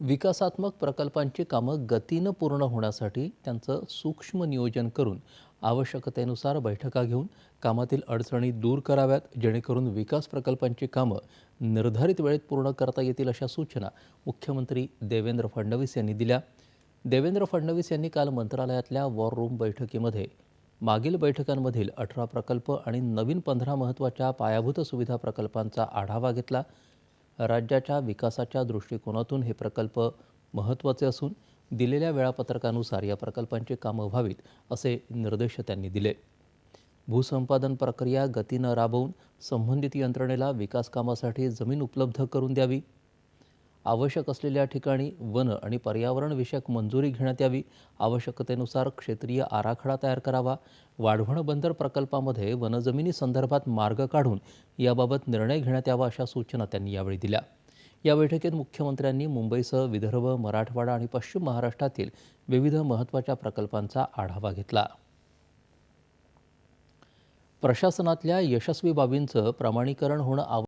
विकासात्मक प्रकल्पांची कामं गतीनं पूर्ण होण्यासाठी त्यांचं सूक्ष्म नियोजन करून आवश्यकतेनुसार बैठका घेऊन कामातील अडचणी दूर कराव्यात जेणेकरून विकास प्रकल्पांची कामं निर्धारित वेळेत पूर्ण करता येतील अशा सूचना मुख्यमंत्री देवेंद्र फडणवीस यांनी दिल्या. देवेंद्र फडणवीस यांनी काल मंत्रालयातल्या वॉर रूम बैठकीमध्ये मागील बैठकांमधील अठरा प्रकल्प आणि नवीन पंधरा महत्त्वाच्या पायाभूत सुविधा प्रकल्पांचा आढावा घेतला. राज्याच्या विकासाच्या दृष्टिकोनातून हे प्रकल्प महत्त्वाचे असून दिलेल्या वेळापत्रकानुसार या प्रकल्पांची कामं व्हावीत असे निर्देश त्यांनी दिले. भूसंपादन प्रक्रिया गतीनं राबवून संबंधित यंत्रणेला विकास कामासाठी जमीन उपलब्ध करून द्यावी. आवश्यक असलेल्या ठिकाणी वन आणि पर्यावरणविषयक मंजुरी घेण्यात यावी. आवश्यकतेनुसार क्षेत्रीय आराखडा तयार करावा. वाढवण बंदर प्रकल्पामध्ये वनजमिनी संदर्भात मार्ग काढून याबाबत निर्णय घेण्यात यावा अशा सूचना त्यांनी यावेळी दिल्या. या बैठकीत मुख्यमंत्र्यांनी मुंबईसह विदर्भ मराठवाडा आणि पश्चिम महाराष्ट्रातील विविध महत्त्वाच्या प्रकल्पांचा आढावा घेतला. प्रशासनातल्या यशस्वी बाबींचं प्रमाणीकरण होणं आव